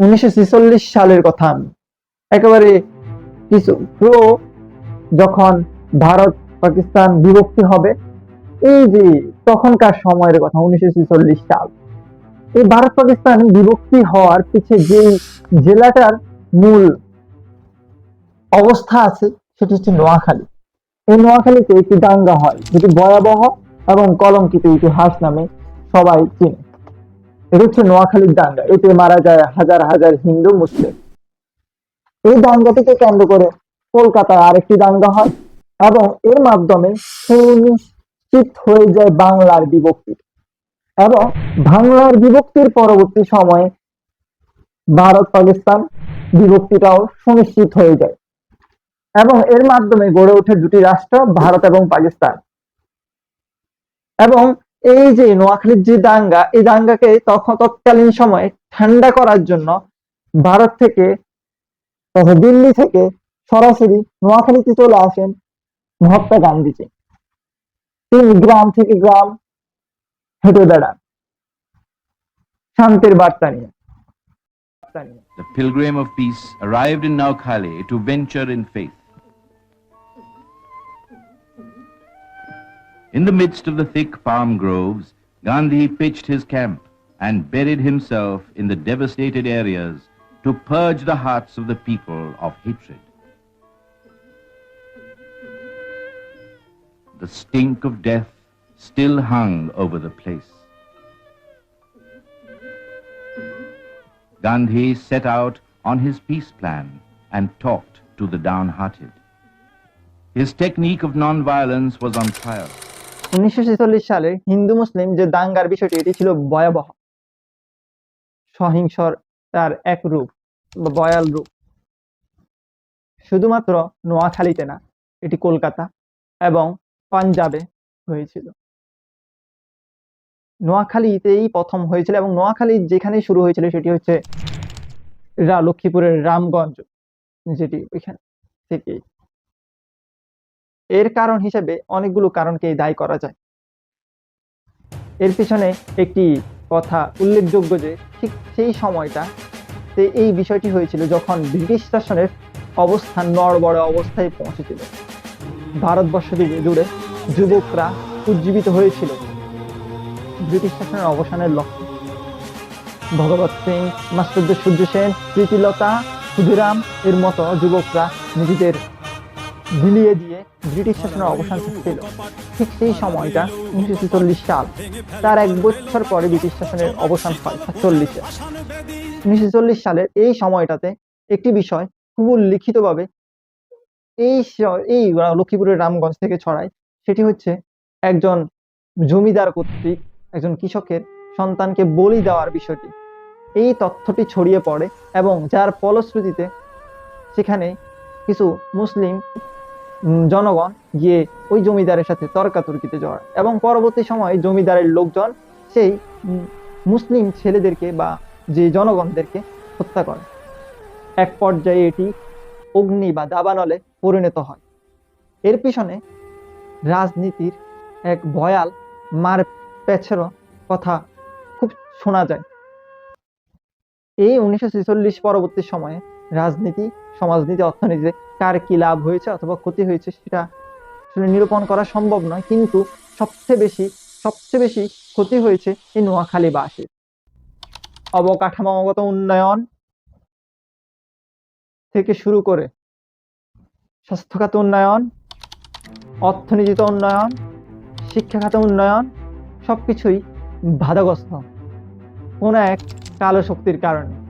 উনিশশো ছেচল্লিশ সালের কথা আমি। একেবারে কিছু পুরো যখন ভারত পাকিস্তান বিভক্তি হবে, এই যে তখনকার সময়ের কথা, উনিশশো সাল, এই ভারত পাকিস্তান বিভক্তি হওয়ার পিছে যে জেলাটার মূল অবস্থা আছে, সেটি হচ্ছে নোয়াখালী। এই নোয়াখালীতে একটি দাঙ্গা হয়, যেটি ভয়াবহ এবং কলঙ্কিত ইতিহাস নামে সবাই চিনে। এটা হচ্ছে নোয়াখালীর দাঙ্গা। এতে মারা যায় হাজার হাজার হিন্দু মুসলিম। এই দাঙ্গাটিকে কেন্দ্র করে কলকাতায় আরেকটি দাঙ্গা হয় এবং এর মাধ্যমে সুনিশ্চিত হয়ে যায় বাংলার বিভক্তি। এবং বাংলার বিভক্তির পরবর্তী সময়ে ভারত পাকিস্তান বিভক্তিটাও সুনিশ্চিত হয়ে যায়। এবং এর মাধ্যমে গড়ে ওঠে দুটি রাষ্ট্র, ভারত এবং পাকিস্তান। এবং এই যে নোয়াখালীর যে দাঙ্গা, এই দাঙ্গাকে তখন তৎকালীন সময়ে ঠান্ডা করার জন্য ভারত থেকে তথা দিল্লি থেকে সরাসরি নোয়াখালীতে চলে আসেন মহাত্মা গান্ধীজি তিনি গ্রাম থেকে গ্রাম হেঁটে বেড়ান শান্তির বার্তা নিয়ে। The pilgrim of peace arrived in Naukhali to venture in faith. In the midst of the thick palm groves, Gandhi pitched his camp and buried himself in the devastated areas to purge the hearts of the people of hatred. The stink of death still hung over the place. Gandhi set out on his peace plan and talked to the downhearted. His technique of non-violence was on trial. উনিশশো ছেচল্লিশ সালে হিন্দু মুসলিম যে দাঙ্গার বিষয়টি, এটি ছিল ভয়াবহ। সহিংসর তার এক রূপ বয়াল রূপ। শুধুমাত্র নোয়াখালীতে না, এটি কলকাতা এবং পাঞ্জাবে হয়েছিল। নোয়াখালীতেই প্রথম হয়েছিল এবং নোয়াখালী যেখানে শুরু হয়েছিল, সেটি হচ্ছে লক্ষ্মীপুরের রামগঞ্জ, যেটি ওইখান থেকে এর কারণ হিসেবে অনেকগুলো কারণকে দায়ী করা যায়। এর পিছনে একটি কথা উল্লেখযোগ্য যে, ঠিক সেই সময়টা এই বিষয়টি হয়েছিল যখন ব্রিটিশ শাসনের অবস্থান নড়বড়ে অবস্থায় পৌঁছেছিল। ভারতবর্ষ দিকে জুড়ে যুবকরা উজ্জীবিত হয়েছিল ব্রিটিশ শাসনের অবসানের লক্ষ্যে। ভগবত সিং মাস্টারদ সূর্য সেন, প্রীতিলতা, ক্ষুদিরাম এর মতো যুবকরা নিজেদের বিলিয়ে দিয়ে ব্রিটিশ শাসনের অবসান ছিল ঠিক সেই সময়টা উনিশশো ছেচল্লিশ সাল, তার এক বছর পরে ব্রিটিশ শাসনের অবসান হয়, সাতচল্লিশে। উনিশশো চল্লিশ সালের এই সময়টাতে একটি বিষয় খুব লিখিতভাবে এই এই লক্ষ্মীপুরের রামগঞ্জ থেকে ছড়ায়, সেটি হচ্ছে একজন জমিদার কর্তৃক একজন কৃষকের সন্তানকে বলি দেওয়ার বিষয়টি। এই তথ্যটি ছড়িয়ে পড়ে এবং যার ফলশ্রুতিতে সেখানে কিছু মুসলিম জনগণ গিয়ে ওই জমিদারের সাথে তর্কাতর্কিতে জড়ায়। এবং পরবর্তী সময়ে জমিদারের লোকজন সেই মুসলিম ছেলেদেরকে বা যে জনগণদেরকে হত্যা করে। এক পর্যায়ে এটি অগ্নি বা দাবানলে পরিণত হয়। এর পিছনে রাজনীতির এক ভয়াল মার পেছানো কথা খুব শোনা যায়। এই উনিশশো ছেচল্লিশ পরবর্তী সময়ে রাজনীতি, সমাজনীতি, অর্থনীতিতে কার কি লাভ হয়েছে অথবা ক্ষতি হয়েছে সেটা আসলে নিরূপণ করা সম্ভব নয়। কিন্তু সবচেয়ে বেশি সবচেয়ে বেশি ক্ষতি হয়েছে এই নোয়াখালীবাসীর অবকাঠামোগত উন্নয়ন থেকে শুরু করে স্বাস্থ্যখাত উন্নয়ন, অর্থনীতিতে উন্নয়ন শিক্ষা খাতে উন্নয়ন, সবকিছুই বাধাগ্রস্ত কোনো এক কালো শক্তির কারণে।